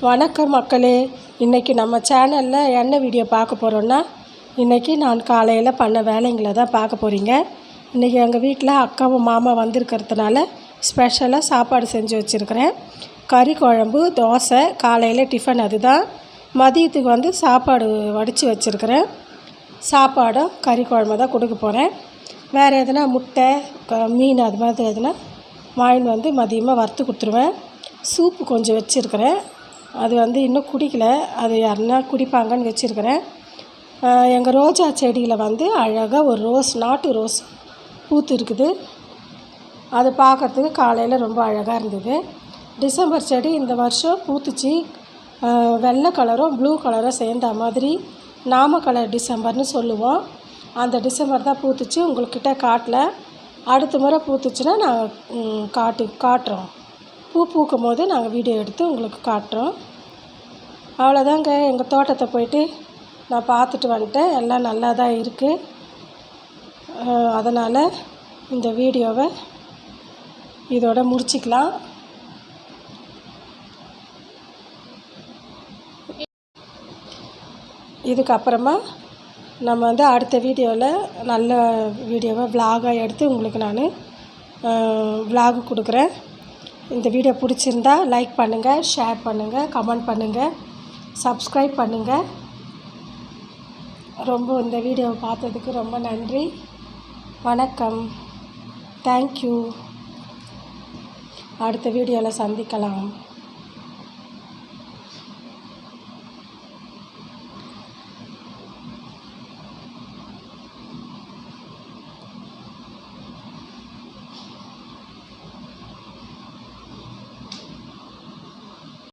வணக்கம் மக்களே. இன்றைக்கி நம்ம சேனலில் என்ன வீடியோ பார்க்க போகிறோன்னா இன்றைக்கி நான் காலையில் பண்ண வேலைங்களை தான் பார்க்க போகிறீங்க இன்றைக்கி எங்கள் வீட்டில் அக்காவும் மாமா வந்திருக்கிறதுனால ஸ்பெஷலாக சாப்பாடு செஞ்சு வச்சுருக்கிறேன். கறி குழம்பு தோசை காலையில் டிஃபன் அதுதான். மதியத்துக்கு வந்து சாப்பாடு வடித்து வச்சுருக்கிறேன். சாப்பாடும் கறி குழம்பு தான் கொடுக்க போகிறேன் வேறு எதுனா முட்டை க- மீன் அது மாதிரி எதுனா வாங்கின்னு வந்து மதியமாக வறுத்து கொடுத்துருவேன். சூப்பு கொஞ்சம் வச்சுருக்கிறேன். அது வந்து இன்னும் குடிக்கல. அது யாருன்னா குடிப்பாங்கன்னு வச்சுருக்கிறேன். எங்கள் ரோஜா செடியில் வந்து அழகாக ஒரு ரோஸ் நாட்டு ரோஸ் பூத்து இருக்குது. அது பார்க்கறதுக்கு காலையில் ரொம்ப அழகாக இருந்தது. டிசம்பர் செடி இந்த வருஷம் பூத்துச்சு. வெள்ளை கலரும் ப்ளூ கலரும் சேர்ந்த மாதிரி நாம கலர் டிசம்பர்னு சொல்லுவோம். அந்த டிசம்பர் தான் பூத்துச்சு. உங்கள்கிட்ட காட்டல. அடுத்த முறை பூத்துச்சுன்னா நாங்கள் காட்டு காட்டுறோம். பூ பூக்கும் போது நாங்கள் வீடியோ எடுத்து உங்களுக்கு காட்டுறோம். அவ்வளோதாங்க. எங்கள் தோட்டத்தை போயிட்டு நான் பார்த்துட்டு வந்துட்டேன். எல்லாம் நல்லா தான் இருக்குது அதனால் இந்த வீடியோவை இதோட முடிச்சிக்கலாம். இதுக்கப்புறமா நம்ம வந்து அடுத்த வீடியோவில் நல்ல வீடியோவை விலாகாக எடுத்து உங்களுக்கு நான் விலாகு கொடுக்குறேன். இந்த வீடியோ பிடிச்சிருந்தா லைக் பண்ணுங்கள் ஷேர் பண்ணுங்கள் கமெண்ட் பண்ணுங்கள் சப்ஸ்கிரைப் பண்ணுங்கள் ரொம்ப இந்த வீடியோவை பார்த்ததுக்கு ரொம்ப நன்றி. வணக்கம். தேங்க்யூ அடுத்த வீடியோவில் சந்திக்கலாம்.